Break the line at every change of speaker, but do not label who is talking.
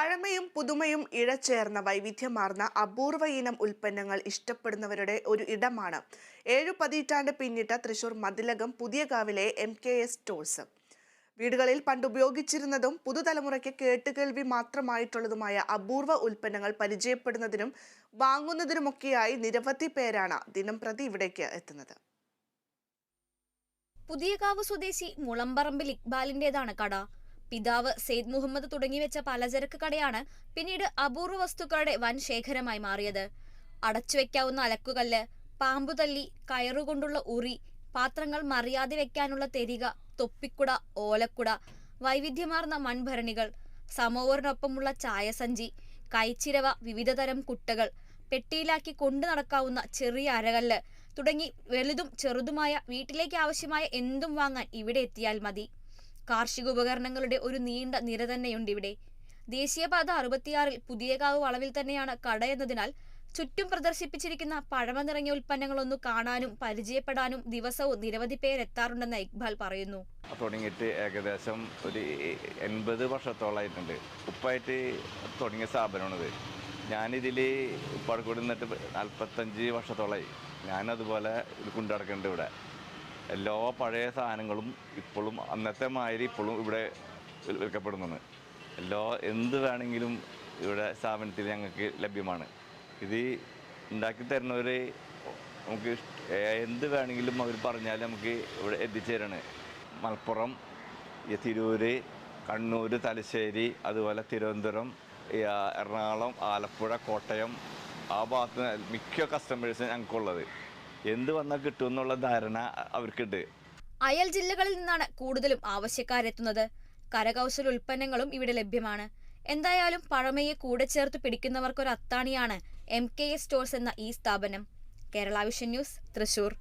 പഴമയും പുതുമയും ഇഴചേർന്ന വൈവിധ്യമാർന്ന അപൂർവ ഇനം ഉൽപ്പന്നങ്ങൾ ഇഷ്ടപ്പെടുന്നവരുടെ ഒരു ഇടമാണ്. ഏഴു പതിറ്റാണ്ട് പിന്നിട്ട തൃശൂർ മതിലകം പുതിയകാവിലെ എം കെ എസ് സ്റ്റോഴ്സ് വീടുകളിൽ പണ്ട് ഉപയോഗിച്ചിരുന്നതും പുതുതലമുറയ്ക്ക് കേട്ടുകേൾവി മാത്രമായിട്ടുള്ളതുമായ അപൂർവ ഉൽപ്പന്നങ്ങൾ പരിചയപ്പെടുന്നതിനും വാങ്ങുന്നതിനുമൊക്കെയായി നിരവധി പേരാണ് ദിനം പ്രതി ഇവിടേക്ക് എത്തുന്നത്.
പുതിയകാവ് സ്വദേശി മുളമ്പറമ്പിൽ ഇക്ബാലിന്റേതാണ് കട. പിതാവ് സെയ്ദ് മുഹമ്മദ് തുടങ്ങിവെച്ച പലചരക്ക് കടയാണ് പിന്നീട് അപൂർവ വസ്തുക്കളുടെ വൻ ശേഖരമായി മാറിയത്. അടച്ചുവെക്കാവുന്ന അലക്കുകല്ല് പാമ്പുതല്ലി കയറുകൊണ്ടുള്ള ഉറി പാത്രങ്ങൾ മറിയാതെ വെക്കാനുള്ള തെരിക തൊപ്പിക്കുട ഓലക്കുട വൈവിധ്യമാർന്ന മൺഭരണികൾ സമോവറിനൊപ്പമുള്ള ചായസഞ്ചി കൈച്ചിരവ വിവിധതരം കുട്ടകൾ പെട്ടിയിലാക്കി കൊണ്ടു നടക്കാവുന്ന ചെറിയ അരകല്ല് തുടങ്ങി വലുതും ചെറുതുമായ വീട്ടിലേക്ക് ആവശ്യമായ എന്തും വാങ്ങാൻ ഇവിടെ എത്തിയാൽ മതി. കാർഷിക ഉപകരണങ്ങളുടെ ഒരു നീണ്ട നിര തന്നെയുണ്ട് ഇവിടെ. ദേശീയപാത അറുപത്തിയാറിൽ പുതിയകാവ് വളവിൽ തന്നെയാണ് കട എന്നതിനാൽ ചുറ്റും പ്രദർശിപ്പിച്ചിരിക്കുന്ന പഴമ നിറങ്ങിയ ഉൽപ്പന്നങ്ങളൊന്നു കാണാനും പരിചയപ്പെടാനും ദിവസവും നിരവധി പേരെത്താറുണ്ടെന്ന് ഇക്ബാൽ പറയുന്നു.
തുടങ്ങിയിട്ട് ഏകദേശം ഒരു എൺപത് വർഷത്തോളമായിട്ടുണ്ട് ഉപ്പായിട്ട് തുടങ്ങിയ സ്ഥാപനമാണിത്. ഞാനിതിൽ ഉപ്പാടക്കൂടി നിന്നിട്ട് നാൽപ്പത്തഞ്ച് വർഷത്തോളമായി ഞാനതുപോലെ കൊണ്ടു നടക്കുന്നുണ്ട് ഇവിടെ. എല്ലാ പഴയ സാധനങ്ങളും ഇപ്പോഴും അന്നത്തെ മാതിരി ഇപ്പോഴും ഇവിടെ വിൽ- വിൽക്കപ്പെടുന്നുണ്ട്. എല്ലാ എന്ത് വേണമെങ്കിലും ഇവിടെ സ്ഥാപനത്തിൽ ഞങ്ങൾക്ക് ലഭ്യമാണ്. ഇത് ഉണ്ടാക്കി തരുന്നവർ നമുക്ക് എന്ത് വേണമെങ്കിലും അവർ പറഞ്ഞാൽ നമുക്ക് ഇവിടെ എത്തിച്ചേരാണ്. മലപ്പുറം തിരൂര് കണ്ണൂർ തലശ്ശേരി അതുപോലെ തിരുവനന്തപുരം എറണാകുളം ആലപ്പുഴ കോട്ടയം ആ ഭാഗത്ത് മിക്ക കസ്റ്റമേഴ്സ് ഞങ്ങൾക്കുള്ളത്. എന്ത് വന്നാൽ കിട്ടും എന്നുള്ള ധാരണ അവർക്കുണ്ട്.
അയൽ ജില്ലകളിൽ നിന്നാണ് കൂടുതലും ആവശ്യക്കാരെത്തുന്നത്. കരകൗശല ഉൽപ്പന്നങ്ങളും ഇവിടെ ലഭ്യമാണ്. എന്തായാലും പഴമയെ കൂടെ ചേർത്ത് പിടിക്കുന്നവർക്കൊരു അത്താണിയാണ് എം കെ എസ് സ്റ്റോഴ്സ് എന്ന ഈ സ്ഥാപനം. Kerala vision news Thrissur.